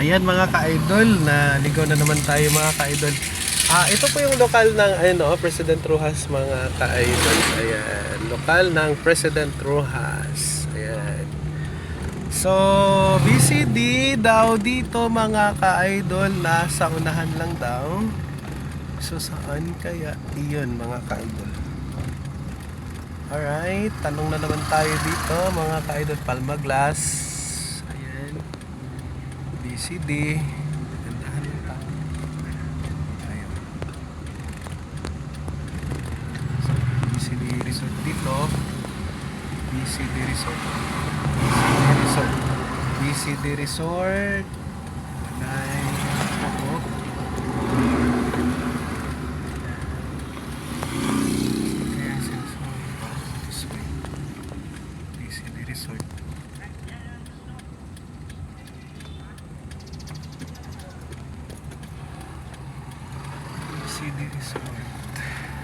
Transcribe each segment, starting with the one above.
Ayan mga ka-idol, na ligaw na naman tayo mga ka-idol. Ah, ito po yung lokal ng ano, President Rojas mga ka-idol. Ayan, lokal ng President Rojas. Ayan. So, BCD daw dito mga ka-idol, nasa unahan lang daw. So, saan kaya iyon mga ka-idol? Alright, tanong na naman tayo dito mga ka-idol Palma Glass. BCD. Gandahan lang tayo. Ayan. So, BCD Resort dito. BCD Resort. BCD Resort. BCD Resort. Ay, ako. Kaya sinasama this way. BCD Resort. BCD Resort.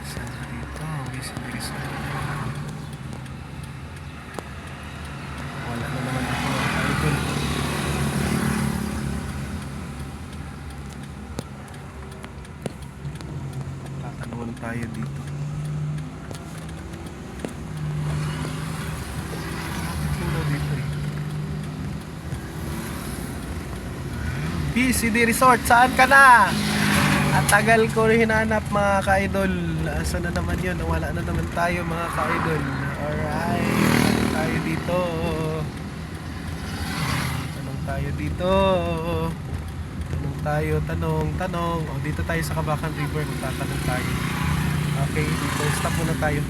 Saan ba dito? BCD Resort. Wala na naman ako mga idol. Tatanungan tayo dito. BCD Resort, saan ka na? At tagal ko rin hinanap mga ka-idol. Asa na naman yun? Wala na naman tayo mga ka-idol. Alright, tayo dito. Tanong tayo dito. Tanong tayo, tanong, tanong. O, dito tayo sa Kabakan River. Magtatanong tayo. Okay, dito. Stop muna tayo.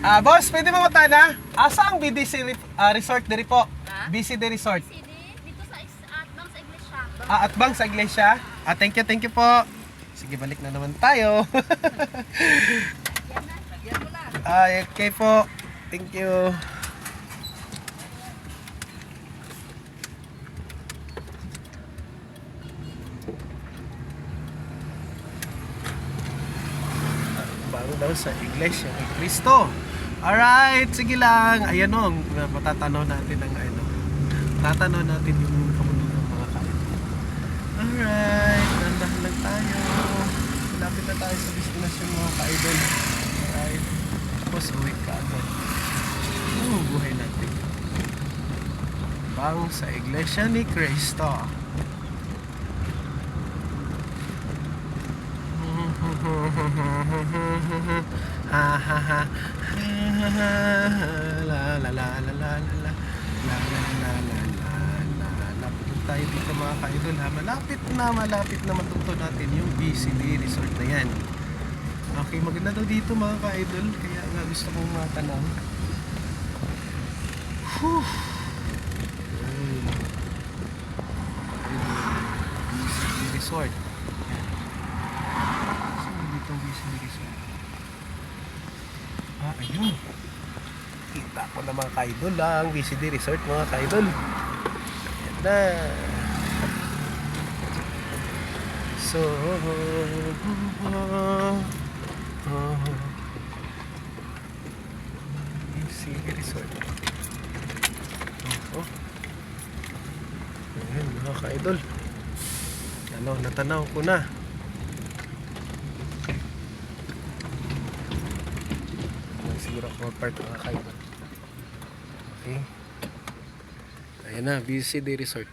Ah, boss, pwede mo matana? Asa ang BDC re- ah, Resort diri po? Ha? BCD Resort. CD dito sa at bang sa iglesia. Ah, at bang sa iglesia? Ah, thank you, thank you po. Sige, balik na naman tayo. Ay, okay po. Thank you. Bago daw sa Iglesia ni Cristo. Alright, sige lang. Ayan o, matatanaw natin ang ano. Tatanaw natin yung kamunin ng mga kain. Alright, nandahan lang tayo. Malapit na tayo sa destination mga ka-idol. Alright. Tapos uwi ka agad. Oh, buhay natin. Bang sa Iglesia ni Cristo. Ha ha ha. La la la la la la la. La la la tayo dito mga ka-idol ha. Malapit na, malapit na matuto natin yung BCD Resort na yan. Okay, maganda daw dito mga ka-idol. Kaya nga gusto kong matanong. Whew. Ayun. Ayun. BCD Resort. Saan dito BCD Resort? Ah, ayun. Kita ko na mga ka-idol lang. BCD Resort mga ka-idol. Ayan na. So, BCD Resort. Oh. Ayan mga ka-idol. Ano, natanaw ko na. Siguro ako mag-park mga. Okay. Ayan na, BCD Resort.